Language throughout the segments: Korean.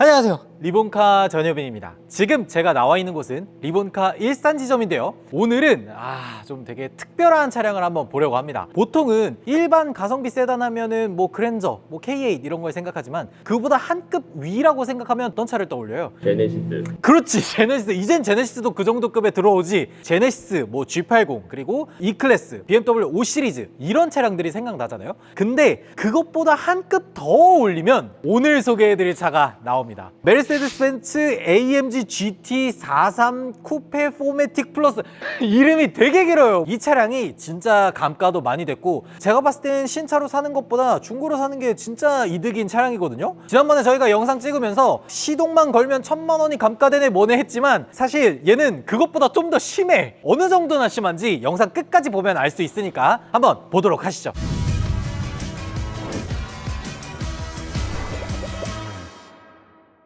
안녕하세요. 리본카 전효빈입니다. 지금 제가 나와 있는 곳은 리본카 일산 지점인데요. 오늘은 아, 좀 되게 특별한 차량을 한번 보려고 합니다. 보통은 일반 가성비 세단 하면은 뭐 그랜저, 뭐 K8 이런 걸 생각하지만 그보다 한 급 위라고 생각하면 어떤 차를 떠올려요? 제네시스 그렇지 제네시스 이젠 제네시스도 그 정도 급에 들어오지 제네시스 뭐 G80 그리고 E클래스 BMW 5 시리즈 이런 차량들이 생각나잖아요 근데 그것보다 한 급 더 올리면 오늘 소개해드릴 차가 나옵니다 메르 세데스 벤츠 AMG GT 43 쿠페 포매틱 플러스. 이름이 되게 길어요. 이 차량이 진짜 감가도 많이 됐고 제가 봤을 땐 신차로 사는 것보다 중고로 사는 게 진짜 이득인 차량이거든요. 지난번에 저희가 영상 찍으면서 시동만 걸면 천만 원이 감가되네 뭐네 했지만 사실 얘는 그것보다 좀 더 심해. 어느 정도나 심한지 영상 끝까지 보면 알 수 있으니까 한번 보도록 하시죠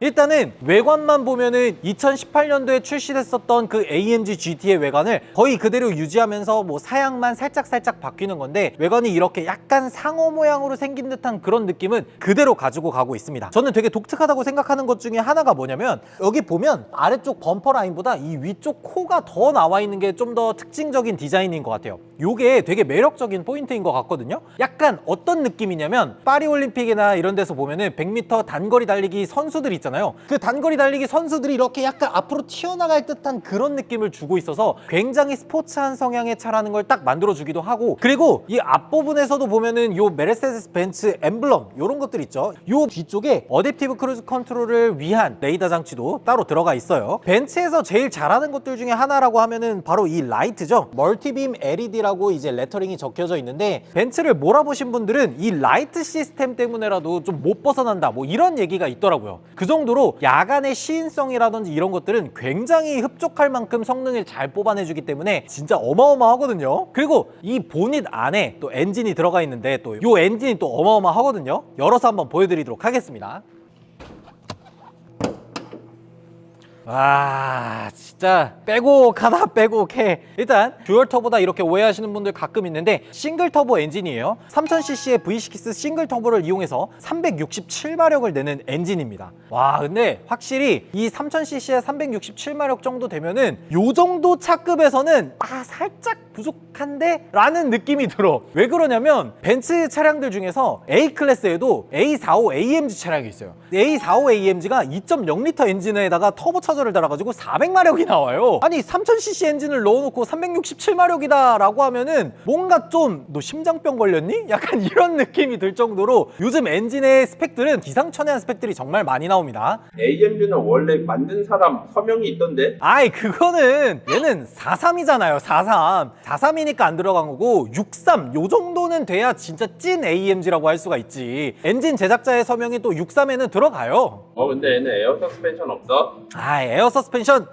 일단은 외관만 보면은 2018년도에 출시됐었던 그 AMG GT의 외관을 거의 그대로 유지하면서 뭐 사양만 살짝살짝 바뀌는 건데 외관이 이렇게 약간 상어 모양으로 생긴 듯한 그런 느낌은 그대로 가지고 가고 있습니다. 저는 되게 독특하다고 생각하는 것 중에 하나가 뭐냐면 여기 보면 아래쪽 범퍼 라인보다 이 위쪽 코가 더 나와 있는 게 좀 더 특징적인 디자인인 것 같아요. 요게 되게 매력적인 포인트인 것 같거든요. 약간 어떤 느낌이냐면 파리 올림픽이나 이런 데서 보면은 100m 단거리 달리기 선수들 있잖아요. 그 단거리 달리기 선수들이 이렇게 약간 앞으로 튀어나갈 듯한 그런 느낌을 주고 있어서 굉장히 스포츠한 성향의 차라는 걸 딱 만들어 주기도 하고 그리고 이 앞부분에서도 보면은 요 메르세데스 벤츠 엠블럼 요런 것들 있죠. 요 뒤쪽에 어댑티브 크루즈 컨트롤을 위한 레이더 장치도 따로 들어가 있어요. 벤츠에서 제일 잘하는 것들 중에 하나라고 하면은 바로 이 라이트죠. 멀티빔 LED 라고 이제 레터링이 적혀져 있는데 벤츠를 몰아보신 분들은 이 라이트 시스템 때문에라도 좀 못 벗어난다 뭐 이런 얘기가 있더라고요. 그 정도로 야간의 시인성이라든지 이런 것들은 굉장히 흡족할 만큼 성능을 잘 뽑아내주기 때문에 진짜 어마어마하거든요. 그리고 이 보닛 안에 또 엔진이 들어가 있는데 또 이 엔진이 또 어마어마하거든요. 열어서 한번 보여드리도록 하겠습니다. 와 진짜 빼곡하다 빼곡해 일단 듀얼 터보다 이렇게 오해하시는 분들 가끔 있는데 싱글 터보 엔진이에요. 3000cc의 V6 싱글 터보를 이용해서 367마력을 내는 엔진입니다. 와 근데 확실히 이 3000cc의 367마력 정도 되면은 요 정도 차급에서는 아 살짝 부족한데? 라는 느낌이 들어. 왜 그러냐면 벤츠 차량들 중에서 A 클래스에도 A45 AMG 차량이 있어요. A45 AMG가 2.0L 엔진에다가 터보 차 저를 달아가지고 400마력이 나와요. 아니 3000cc 엔진을 넣어놓고 367마력이다 라고 하면은 뭔가 좀 너 심장병 걸렸니? 약간 이런 느낌이 들 정도로 요즘 엔진의 스펙들은 기상천외한 스펙들이 정말 많이 나옵니다. AMG는 원래 만든 사람 서명이 있던데? 아이 그거는 얘는 43이잖아요 43 43이니까 안 들어간 거고 63 요 정도는 돼야 진짜 찐 AMG라고 할 수가 있지. 엔진 제작자의 서명이 또 63에는 들어가요 어 근데 얘는 에어 서스펜션 없어? 아 에어 서스펜션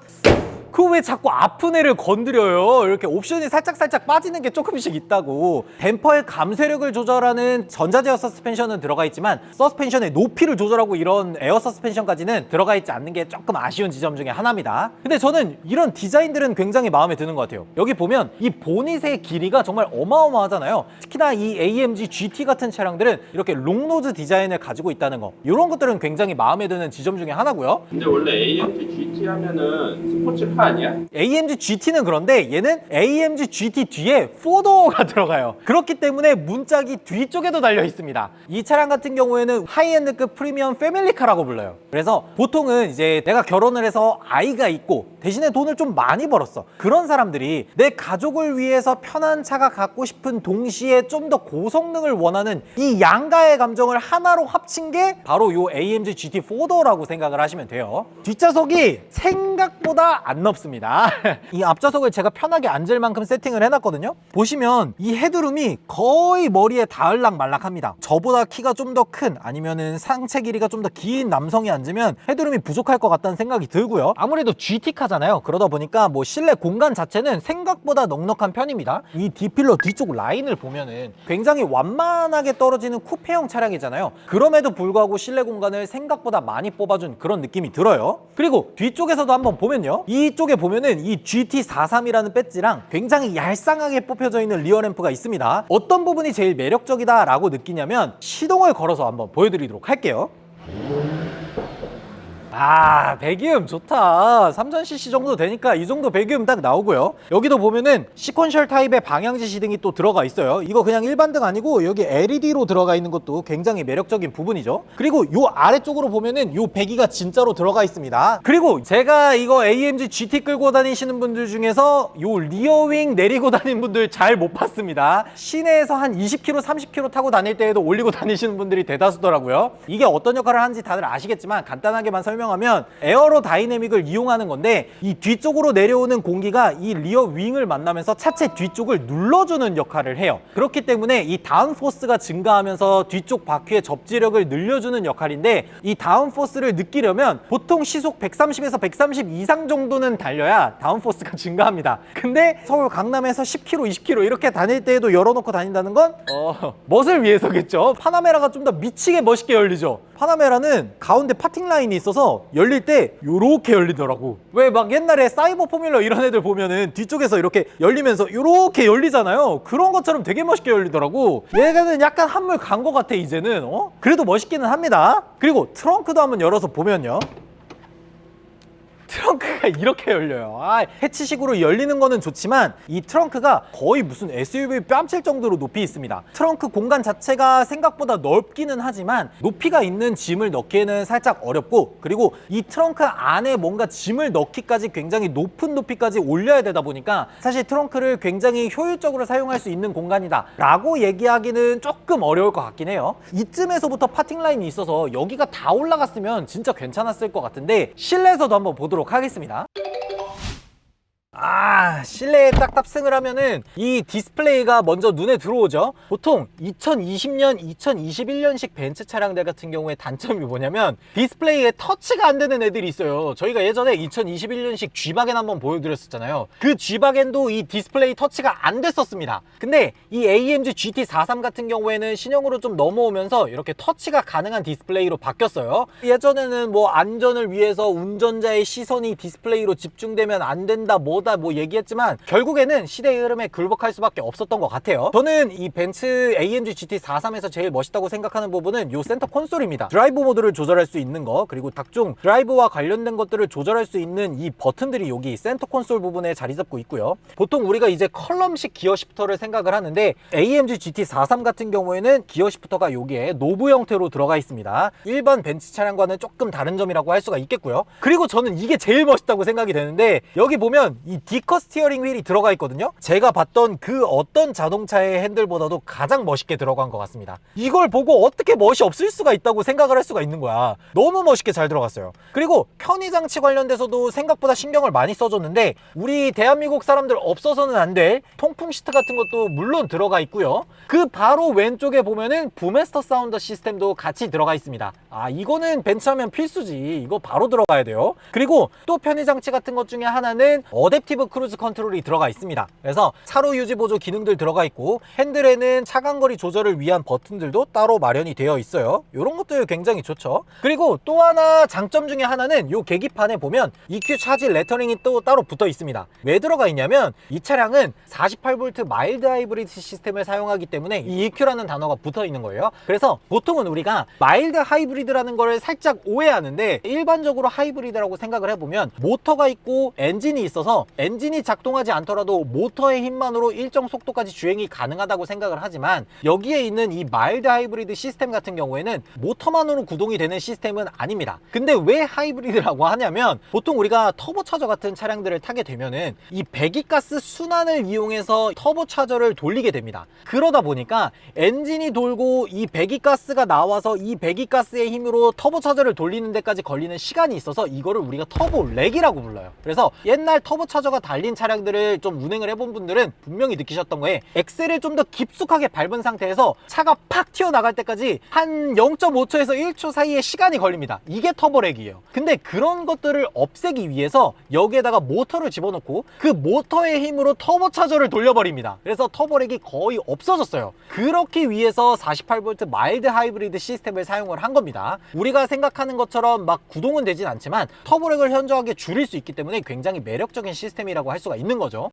그 왜 자꾸 아픈 애를 건드려요. 이렇게 옵션이 살짝살짝 빠지는 게 조금씩 있다고. 댐퍼의 감쇄력을 조절하는 전자제어 서스펜션은 들어가 있지만 서스펜션의 높이를 조절하고 이런 에어 서스펜션까지는 들어가 있지 않는 게 조금 아쉬운 지점 중에 하나입니다. 근데 저는 이런 디자인들은 굉장히 마음에 드는 것 같아요. 여기 보면 이 보닛의 길이가 정말 어마어마하잖아요. 특히나 이 AMG GT 같은 차량들은 이렇게 롱노즈 디자인을 가지고 있다는 거. 이런 것들은 굉장히 마음에 드는 지점 중에 하나고요. 근데 원래 AMG GT 하면은 스포츠 카 아니야? AMG GT는 그런데 얘는 AMG GT 뒤에 4도어가 들어가요. 그렇기 때문에 문짝이 뒤쪽에도 달려 있습니다. 이 차량 같은 경우에는 하이엔드급 프리미엄 패밀리카라고 불러요. 그래서 보통은 이제 내가 결혼을 해서 아이가 있고 대신에 돈을 좀 많이 벌었어. 그런 사람들이 내 가족을 위해서 편한 차가 갖고 싶은 동시에 좀 더 고성능을 원하는 이 양가의 감정을 하나로 합친 게 바로 요 AMG GT 4도어라고 생각을 하시면 돼요. 뒷좌석이 생각보다 안 넓 습니다. 이 앞좌석을 제가 편하게 앉을 만큼 세팅을 해놨거든요. 보시면 이 헤드룸이 거의 머리에 닿을락 말락합니다. 저보다 키가 좀 더 큰 아니면은 상체 길이가 좀 더 긴 남성이 앉으면 헤드룸이 부족할 것 같다는 생각이 들고요. 아무래도 GT카잖아요. 그러다 보니까 뭐 실내 공간 자체는 생각보다 넉넉한 편입니다. 이 D필러 뒤쪽 라인을 보면은 굉장히 완만하게 떨어지는 쿠페형 차량이잖아요. 그럼에도 불구하고 실내 공간을 생각보다 많이 뽑아준 그런 느낌이 들어요. 그리고 뒤쪽에서도 한번 보면요. 이쪽 에 보면은 이 GT43이라는 배지랑 굉장히 얄쌍하게 뽑혀져 있는 리어 램프가 있습니다. 어떤 부분이 제일 매력적이다 라고 느끼냐면 시동을 걸어서 한번 보여드리도록 할게요. 아 배기음 좋다. 3000cc 정도 되니까 이 정도 배기음 딱 나오고요. 여기도 보면은 시퀀셜 타입의 방향지 시등이 또 들어가 있어요. 이거 그냥 일반 등 아니고 여기 LED로 들어가 있는 것도 굉장히 매력적인 부분이죠. 그리고 요 아래쪽으로 보면은 요 배기가 진짜로 들어가 있습니다. 그리고 제가 이거 AMG GT 끌고 다니시는 분들 중에서 요 리어윙 내리고 다니는 분들 잘 못 봤습니다. 시내에서 한 20km 30km 타고 다닐 때에도 올리고 다니시는 분들이 대다수더라고요. 이게 어떤 역할을 하는지 다들 아시겠지만 간단하게만 설명 하면 에어로 다이내믹을 이용하는 건데 이 뒤쪽으로 내려오는 공기가 이 리어 윙을 만나면서 차체 뒤쪽을 눌러주는 역할을 해요. 그렇기 때문에 이 다운 포스가 증가하면서 뒤쪽 바퀴의 접지력을 늘려주는 역할인데 이 다운 포스를 느끼려면 보통 시속 130에서 130 이상 정도는 달려야 다운 포스가 증가합니다. 근데 서울 강남에서 10km 20km 이렇게 다닐 때에도 열어놓고 다닌다는 건 어, 멋을 위해서겠죠. 파나메라가 좀 더 미치게 멋있게 열리죠. 파나메라는 가운데 파팅 라인이 있어서 열릴 때 요렇게 열리더라고. 왜 막 옛날에 사이버 포뮬러 이런 애들 보면은 뒤쪽에서 이렇게 열리면서 요렇게 열리잖아요. 그런 것처럼 되게 멋있게 열리더라고. 얘는 약간 한물 간 것 같아 이제는. 어? 그래도 멋있기는 합니다. 그리고 트렁크도 한번 열어서 보면요 트렁크가 이렇게 열려요. 아, 해치식으로 열리는 거는 좋지만 이 트렁크가 거의 무슨 SUV 뺨칠 정도로 높이 있습니다. 트렁크 공간 자체가 생각보다 넓기는 하지만 높이가 있는 짐을 넣기에는 살짝 어렵고 그리고 이 트렁크 안에 뭔가 짐을 넣기까지 굉장히 높은 높이까지 올려야 되다 보니까 사실 트렁크를 굉장히 효율적으로 사용할 수 있는 공간이다 라고 얘기하기는 조금 어려울 것 같긴 해요. 이쯤에서부터 파팅 라인이 있어서 여기가 다 올라갔으면 진짜 괜찮았을 것 같은데 실내에서도 한번 보도록 하겠습니다. 아 실내에 딱 탑승을 하면은 이 디스플레이가 먼저 눈에 들어오죠. 보통 2020년 2021년식 벤츠 차량들 같은 경우에 단점이 뭐냐면 디스플레이에 터치가 안 되는 애들이 있어요. 저희가 예전에 2021년식 G바겐 한번 보여드렸었잖아요. 그 G바겐도 이 디스플레이 터치가 안 됐었습니다. 근데 이 AMG GT43 같은 경우에는 신형으로 좀 넘어오면서 이렇게 터치가 가능한 디스플레이로 바뀌었어요. 예전에는 뭐 안전을 위해서 운전자의 시선이 디스플레이로 집중되면 안 된다 뭐다 뭐 얘기했지만 결국에는 시대의 흐름에 굴복할 수밖에 없었던 것 같아요. 저는 이 벤츠 AMG GT43에서 제일 멋있다고 생각하는 부분은 이 센터 콘솔입니다. 드라이브 모드를 조절할 수 있는 거 그리고 각종 드라이브와 관련된 것들을 조절할 수 있는 이 버튼들이 여기 센터 콘솔 부분에 자리 잡고 있고요. 보통 우리가 이제 컬럼식 기어 시프터를 생각을 하는데 AMG GT43 같은 경우에는 기어 시프터가 여기에 노브 형태로 들어가 있습니다. 일반 벤츠 차량과는 조금 다른 점이라고 할 수가 있겠고요. 그리고 저는 이게 제일 멋있다고 생각이 되는데 여기 보면 이 디커 스티어링 휠이 들어가 있거든요. 제가 봤던 그 어떤 자동차의 핸들보다도 가장 멋있게 들어간 것 같습니다. 이걸 보고 어떻게 멋이 없을 수가 있다고 생각을 할 수가 있는 거야. 너무 멋있게 잘 들어갔어요. 그리고 편의 장치 관련돼서도 생각보다 신경을 많이 써줬는데 우리 대한민국 사람들 없어서는 안 될 통풍 시트 같은 것도 물론 들어가 있고요. 그 바로 왼쪽에 보면은 부메스터 사운드 시스템도 같이 들어가 있습니다. 아 이거는 벤츠하면 필수지. 이거 바로 들어가야 돼요. 그리고 또 편의 장치 같은 것 중에 하나는 어댑 티브 크루즈 컨트롤이 들어가 있습니다. 그래서 차로 유지 보조 기능들 들어가 있고 핸들에는 차간거리 조절을 위한 버튼들도 따로 마련이 되어 있어요. 이런 것들 굉장히 좋죠. 그리고 또 하나 장점 중에 하나는 이 계기판에 보면 EQ 차지 레터링이 또 따로 붙어 있습니다. 왜 들어가 있냐면 이 차량은 48V 마일드 하이브리드 시스템을 사용하기 때문에 이 EQ라는 단어가 붙어 있는 거예요. 그래서 보통은 우리가 마일드 하이브리드라는 걸 살짝 오해하는데 일반적으로 하이브리드라고 생각을 해보면 모터가 있고 엔진이 있어서 엔진이 작동하지 않더라도 모터의 힘만으로 일정 속도까지 주행이 가능하다고 생각을 하지만 여기에 있는 이 마일드 하이브리드 시스템 같은 경우에는 모터만으로 구동이 되는 시스템은 아닙니다. 근데 왜 하이브리드라고 하냐면 보통 우리가 터보차저 같은 차량들을 타게 되면은 이 배기가스 순환을 이용해서 터보차저를 돌리게 됩니다. 그러다 보니까 엔진이 돌고 이 배기가스가 나와서 이 배기가스의 힘으로 터보차저를 돌리는 데까지 걸리는 시간이 있어서 이거를 우리가 터보 렉이라고 불러요. 그래서 옛날 터보차저 가 달린 차량들을 좀 운행을 해본 분들은 분명히 느끼셨던 거에 엑셀을 좀 더 깊숙하게 밟은 상태에서 차가 팍 튀어나갈 때까지 한 0.5초에서 1초 사이에 시간이 걸립니다. 이게 터보렉이에요. 근데 그런 것들을 없애기 위해서 여기에다가 모터를 집어넣고 그 모터의 힘으로 터보차저를 돌려버립니다. 그래서 터보렉이 거의 없어졌어요. 그렇기 위해서 48V 마일드 하이브리드 시스템을 사용을 한 겁니다. 우리가 생각하는 것처럼 막 구동은 되진 않지만 터보렉을 현저하게 줄일 수 있기 때문에 굉장히 매력적인 시스템 이라고 할 수가 있는 거죠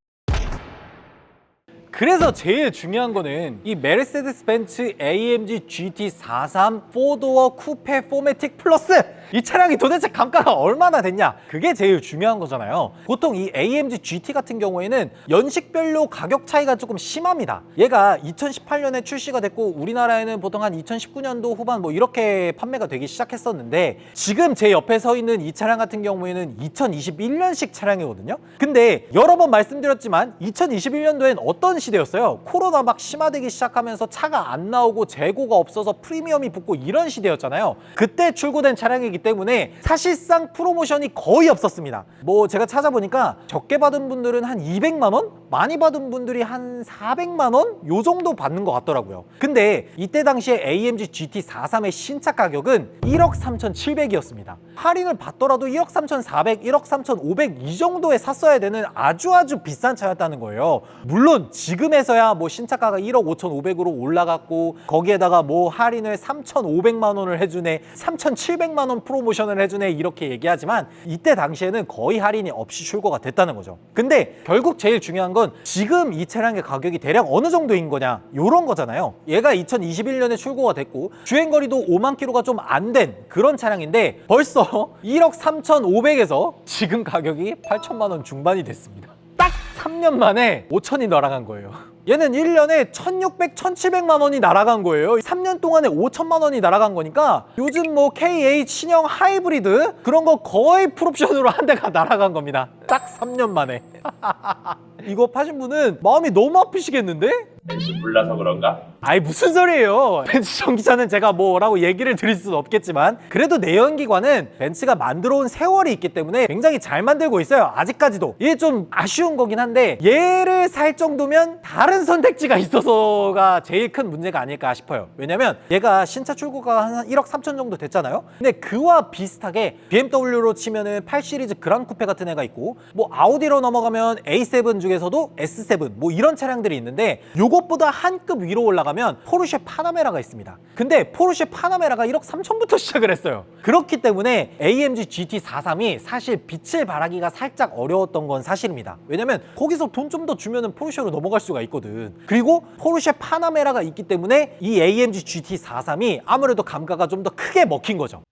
그래서 제일 중요한 거는 이 메르세데스 벤츠 AMG GT43 4도어 쿠페 포매틱 플러스! 이 차량이 도대체 감가가 얼마나 됐냐? 그게 제일 중요한 거잖아요. 보통 이 AMG GT 같은 경우에는 연식별로 가격 차이가 조금 심합니다. 얘가 2018년에 출시가 됐고 우리나라에는 보통 한 2019년도 후반 뭐 이렇게 판매가 되기 시작했었는데 지금 제 옆에 서 있는 이 차량 같은 경우에는 2021년식 차량이거든요? 근데 여러 번 말씀드렸지만 2021년도엔 어떤 시 대였어요. 코로나 막 심화되기 시작하면서 차가 안 나오고 재고가 없어서 프리미엄이 붙고 이런 시대였잖아요. 그때 출고된 차량이기 때문에 사실상 프로모션이 거의 없었습니다. 뭐 제가 찾아보니까 적게 받은 분들은 한 200만 원? 많이 받은 분들이 한 400만 원? 요 정도 받는 것 같더라고요. 근데 이때 당시에 AMG GT43의 신차 가격은 1억 3,700이었습니다. 할인을 받더라도 1억 3,400, 1억 3,500 이 정도에 샀어야 되는 아주 아주 비싼 차였다는 거예요. 물론 지금에서야 뭐 신차가가 1억 5,500으로 올라갔고 거기에다가 뭐 할인을 3,500만 원을 해주네, 3,700만 원 프로모션을 해주네 이렇게 얘기하지만 이때 당시에는 거의 할인이 없이 출고가 됐다는 거죠. 근데 결국 제일 중요한 건 지금 이 차량의 가격이 대략 어느 정도인 거냐 요런 거잖아요. 얘가 2021년에 출고가 됐고 주행 거리도 5만 킬로가 좀 안 된 그런 차량인데 벌써 1억 3,500에서 지금 가격이 8천만 원 중반이 됐습니다. 딱 3년 만에 5천이 날아간 거예요. 얘는 1년에 1,600, 1,700만 원이 날아간 거예요. 3년 동안에 5천만 원이 날아간 거니까 요즘 뭐 K8 신형 하이브리드 그런 거 거의 풀옵션으로 한 대가 날아간 겁니다. 딱 3년 만에. 이거 파신 분은 마음이 너무 아프시겠는데? 벤츠 불나서 그런가? 아이 무슨 소리예요 벤츠 전기차는 제가 뭐라고 얘기를 드릴 수는 없겠지만 그래도 내연기관은 벤츠가 만들어 온 세월이 있기 때문에 굉장히 잘 만들고 있어요 아직까지도 이게 좀 아쉬운 거긴 한데 얘를 살 정도면 다른 선택지가 있어서가 제일 큰 문제가 아닐까 싶어요 왜냐면 얘가 신차 출고가 한 1억 3천 정도 됐잖아요 근데 그와 비슷하게 BMW로 치면은 8 시리즈 그랑 쿠페 같은 애가 있고 뭐 아우디로 넘어가면 A7 중에서도 S7 뭐 이런 차량들이 있는데 요것보다 한 급 위로 올라가면 포르쉐 파나메라가 있습니다. 근데 포르쉐 파나메라가 1억 3천부터 시작을 했어요. 그렇기 때문에 AMG GT43이 사실 빛을 발하기가 살짝 어려웠던 건 사실입니다. 왜냐면 거기서 돈 좀 더 주면은 포르쉐로 넘어갈 수가 있거든. 그리고 포르쉐 파나메라가 있기 때문에 이 AMG GT43이 아무래도 감가가 좀 더 크게 먹힌 거죠.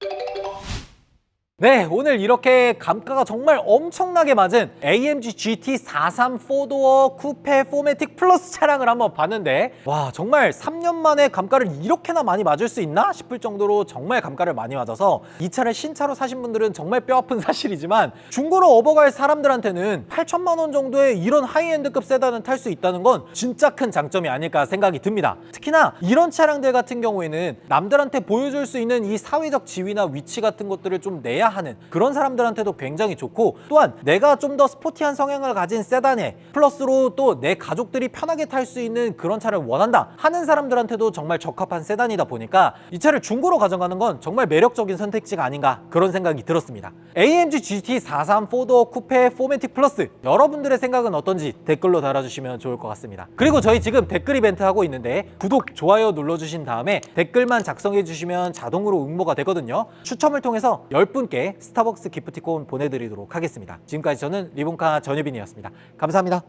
네, 오늘 이렇게 감가가 정말 엄청나게 맞은 AMG GT43 4도어 쿠페 포매틱 플러스 차량을 한번 봤는데 와 정말 3년 만에 감가를 이렇게나 많이 맞을 수 있나 싶을 정도로 정말 감가를 많이 맞아서 이 차를 신차로 사신 분들은 정말 뼈아픈 사실이지만 중고로 업어갈 사람들한테는 8천만 원 정도의 이런 하이엔드급 세단을 탈수 있다는 건 진짜 큰 장점이 아닐까 생각이 듭니다. 특히나 이런 차량들 같은 경우에는 남들한테 보여줄 수 있는 이 사회적 지위나 위치 같은 것들을 좀 내야 하는 그런 사람들한테도 굉장히 좋고 또한 내가 좀 더 스포티한 성향을 가진 세단에 플러스로 또 내 가족들이 편하게 탈 수 있는 그런 차를 원한다 하는 사람들한테도 정말 적합한 세단이다 보니까 이 차를 중고로 가져가는 건 정말 매력적인 선택지가 아닌가 그런 생각이 들었습니다. AMG GT43 4도어 쿠페 포매틱 플러스 여러분들의 생각은 어떤지 댓글로 달아주시면 좋을 것 같습니다. 그리고 저희 지금 댓글 이벤트 하고 있는데 구독, 좋아요 눌러주신 다음에 댓글만 작성해 주시면 자동으로 응모가 되거든요. 추첨을 통해서 10분께 스타벅스 기프티콘 보내드리도록 하겠습니다. 지금까지 저는 리본카 전유빈이었습니다. 감사합니다.